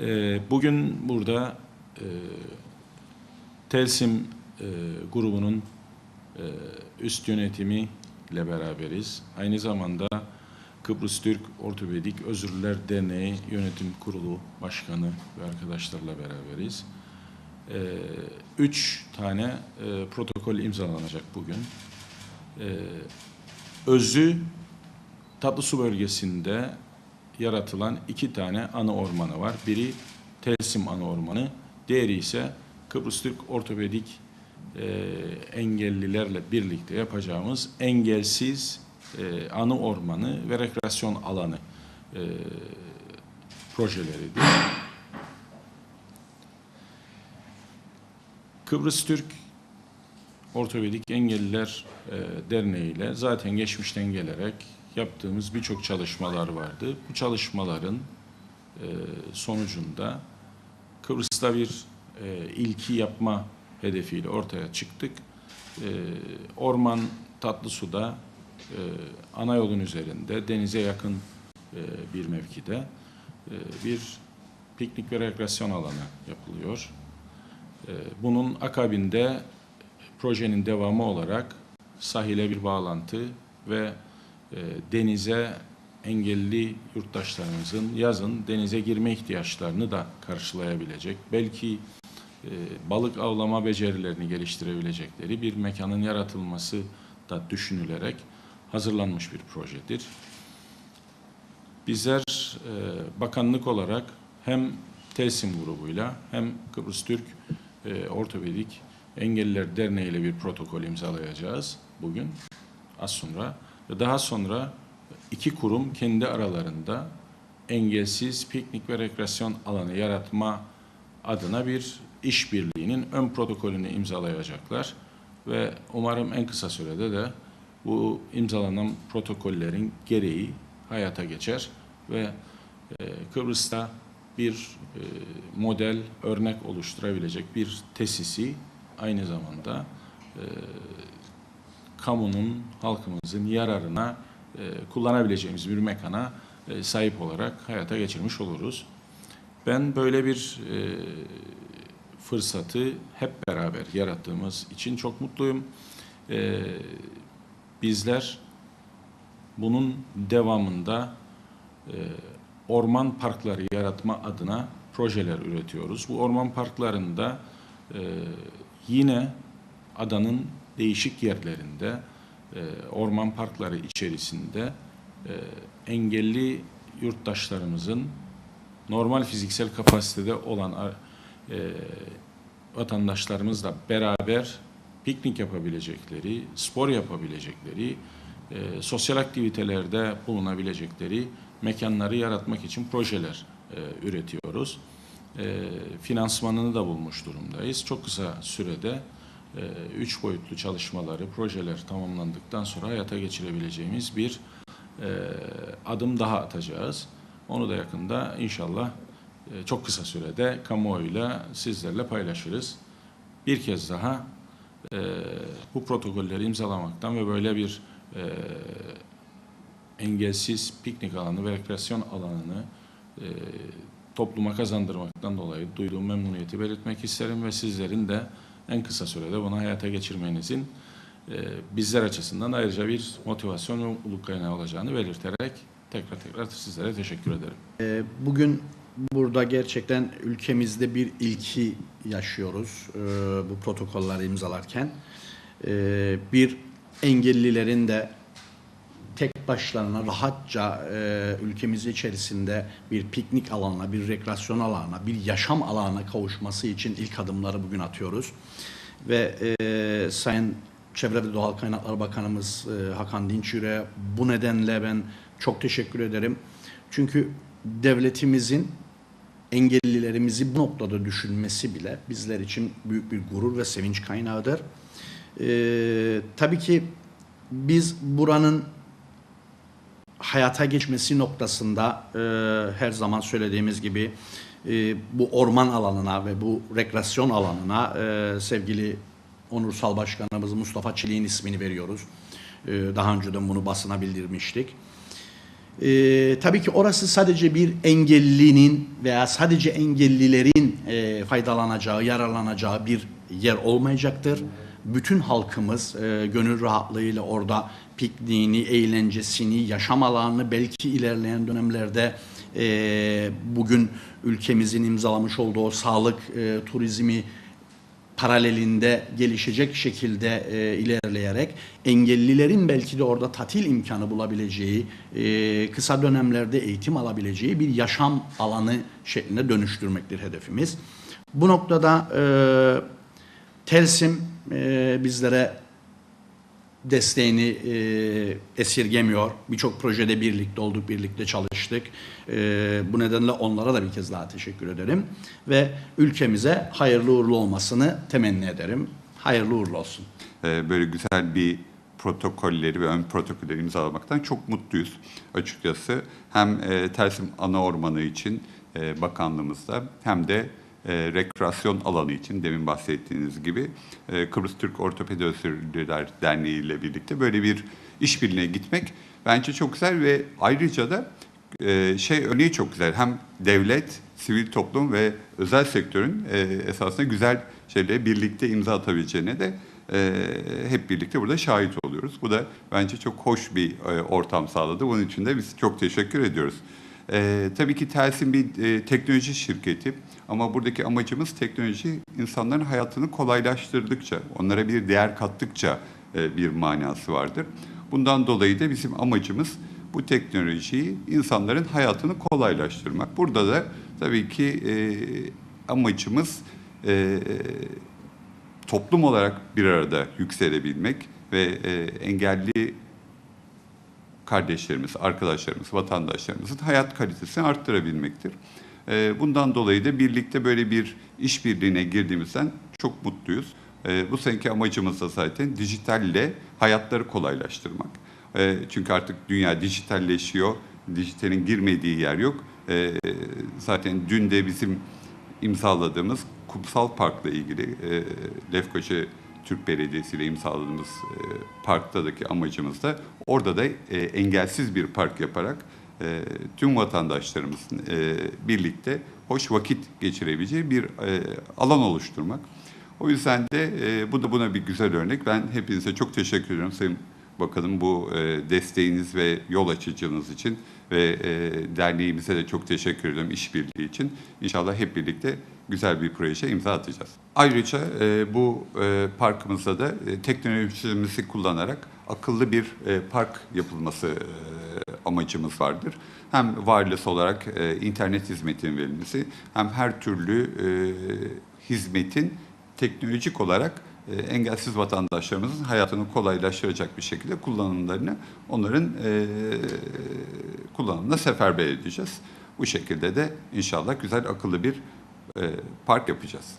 Ee, Bugün burada e, Telsim e, grubunun e, üst yönetimi ile beraberiz. Aynı zamanda Kıbrıs Türk Ortopedik Özürler Derneği Yönetim Kurulu Başkanı ve arkadaşlarla beraberiz. E, Üç tane e, protokol imzalanacak bugün. E, Özü Tatlısu bölgesinde yaratılan iki tane ana ormanı var. Biri Telsim ana ormanı, diğeri ise Kıbrıs Türk Ortopedik e, engellilerle birlikte yapacağımız engelsiz e, anı ormanı ve rekreasyon alanı e, projeleridir. Kıbrıs Türk Ortopedik Engelliler e, Derneği ile zaten geçmişten gelerek yaptığımız birçok çalışmalar vardı. Bu çalışmaların e, sonucunda Kıbrıs'ta bir e, ilki yapma hedefiyle ortaya çıktık. E, Orman Tatlısu'da ana yolun üzerinde denize yakın bir mevkide bir piknik ve rekreasyon alanı yapılıyor. Bunun akabinde projenin devamı olarak sahile bir bağlantı ve e, denize engelli yurttaşlarımızın yazın denize girme ihtiyaçlarını da karşılayabilecek, belki e, balık avlama becerilerini geliştirebilecekleri bir mekanın yaratılması da düşünülerek hazırlanmış bir projedir. Bizler e, bakanlık olarak hem Telsim grubuyla hem Kıbrıs Türk e, Ortopedik Engelliler Derneği ile bir protokol imzalayacağız bugün, az sonra. Ve daha sonra iki kurum kendi aralarında engelsiz piknik ve rekreasyon alanı yaratma adına bir işbirliğinin ön protokolünü imzalayacaklar. Ve umarım en kısa sürede de bu imzalanan protokollerin gereği hayata geçer ve e, Kıbrıs'ta bir e, model, örnek oluşturabilecek bir tesisi aynı zamanda e, kamunun, halkımızın yararına e, kullanabileceğimiz bir mekana e, sahip olarak hayata geçirmiş oluruz. Ben böyle bir e, fırsatı hep beraber yarattığımız için çok mutluyum. E, bizler bunun devamında e, orman parkları yaratma adına projeler üretiyoruz. Bu orman parklarında e, yine adanın değişik yerlerinde e, orman parkları içerisinde e, engelli yurttaşlarımızın normal fiziksel kapasitede olan e, vatandaşlarımızla beraber piknik yapabilecekleri, spor yapabilecekleri, sosyal aktivitelerde bulunabilecekleri mekanları yaratmak için projeler üretiyoruz. E, finansmanını da bulmuş durumdayız. Çok kısa sürede e, üç boyutlu çalışmaları, projeler tamamlandıktan sonra hayata geçirebileceğimiz bir e, adım daha atacağız. Onu da yakında inşallah e, çok kısa sürede kamuoyuyla sizlerle paylaşırız. Bir kez daha e, bu protokolleri imzalamaktan ve böyle bir e, engelsiz piknik alanı ve rekreasyon alanını e, topluma kazandırmaktan dolayı duyduğum memnuniyeti belirtmek isterim ve sizlerin de en kısa sürede bunu hayata geçirmenizin e, bizler açısından ayrıca bir motivasyon ve mutluluk kaynağı olacağını belirterek tekrar tekrar sizlere teşekkür ederim. Ee, Bugün burada gerçekten ülkemizde bir ilki yaşıyoruz ee, bu protokolleri imzalarken. Bir engellilerin de tek başlarına rahatça e, ülkemiz içerisinde bir piknik alanına, bir rekreasyon alanına, bir yaşam alanına kavuşması için ilk adımları bugün atıyoruz. Ve e, Sayın Çevre ve Doğal Kaynaklar Bakanımız e, Hakan Dinçür'e bu nedenle ben çok teşekkür ederim. Çünkü devletimizin engellilerimizi bu noktada düşünmesi bile bizler için büyük bir gurur ve sevinç kaynağıdır. Ee, tabii ki biz buranın hayata geçmesi noktasında e, her zaman söylediğimiz gibi e, bu orman alanına ve bu rekreasyon alanına e, sevgili Onursal Başkanımız Mustafa Çelik'in ismini veriyoruz. E, daha önceden bunu basına bildirmiştik. Ee, tabii ki orası sadece bir engellinin veya sadece engellilerin e, faydalanacağı, yararlanacağı bir yer olmayacaktır. Bütün halkımız e, gönül rahatlığıyla orada pikniğini, eğlencesini, yaşam alanını belki ilerleyen dönemlerde e, bugün ülkemizin imzalamış olduğu sağlık e, turizmi paralelinde gelişecek şekilde e, ilerleyerek engellilerin belki de orada tatil imkanı bulabileceği, e, kısa dönemlerde eğitim alabileceği bir yaşam alanı şeklinde dönüştürmektir hedefimiz. Bu noktada e, Telsim e, bizlere desteğini e, esirgemiyor. Birçok projede birlikte olduk, birlikte çalıştık. E, bu nedenle onlara da bir kez daha teşekkür ederim. Ve ülkemize hayırlı uğurlu olmasını temenni ederim. Hayırlı uğurlu olsun. e, böyle güzel bir protokolleri ve ön protokolleri imzalamaktan çok mutluyuz açıkçası. Hem e, Tersim Ana Ormanı için e, bakanlığımızda hem de e, rekreasyon alanı için demin bahsettiğiniz gibi e, Kıbrıs Türk Ortopedi Özürlüler Derneği ile birlikte böyle bir işbirliğine gitmek bence çok güzel ve ayrıca da e, şey örneği çok güzel. Hem devlet, sivil toplum ve özel sektörün e, esasında güzel şeylere birlikte imza atabileceğine de e, hep birlikte burada şahit oluyoruz. Bu da bence çok hoş bir e, ortam sağladı. Bunun için de biz çok teşekkür ediyoruz. E, tabii ki Telsin bir e, teknoloji şirketi ama buradaki amacımız teknoloji insanların hayatını kolaylaştırdıkça, onlara bir değer kattıkça e, bir manası vardır. Bundan dolayı da bizim amacımız bu teknolojiyi insanların hayatını kolaylaştırmak. Burada da tabii ki e, amacımız e, toplum olarak bir arada yükselebilmek ve e, engelli kardeşlerimiz, arkadaşlarımız, vatandaşlarımızın hayat kalitesini arttırabilmektir. E, bundan dolayı da birlikte böyle bir işbirliğine girdiğimizden çok mutluyuz. E, bu seneki amacımız da zaten dijitalle hayatları kolaylaştırmak. E, çünkü artık dünya dijitalleşiyor, dijitalin girmediği yer yok. Zaten dün de bizim imzaladığımız Kumsal Park'la ilgili e, Lefkoşa Türk Belediyesi ile imzaladığımız e, parktadaki amacımız da orada da e, engelsiz bir park yaparak e, tüm vatandaşlarımızın e, birlikte hoş vakit geçirebileceği bir e, alan oluşturmak. O yüzden de e, bu da buna bir güzel örnek. Ben hepinize çok teşekkür ediyorum Sayın Bakanım bu e, desteğiniz ve yol açıcınız için ve e, derneğimize de çok teşekkür ediyorum işbirliği için. İnşallah hep birlikte güzel bir projeye imza atacağız. Ayrıca e, bu e, parkımızda da e, teknolojimizi kullanarak akıllı bir e, park yapılması e, amacımız vardır. Hem wireless olarak e, internet hizmetinin verilmesi hem her türlü e, hizmetin teknolojik olarak e, engelsiz vatandaşlarımızın hayatını kolaylaştıracak bir şekilde kullanımlarını onların e, kullanımına seferber edeceğiz. Bu şekilde de inşallah güzel akıllı bir e, park yapacağız.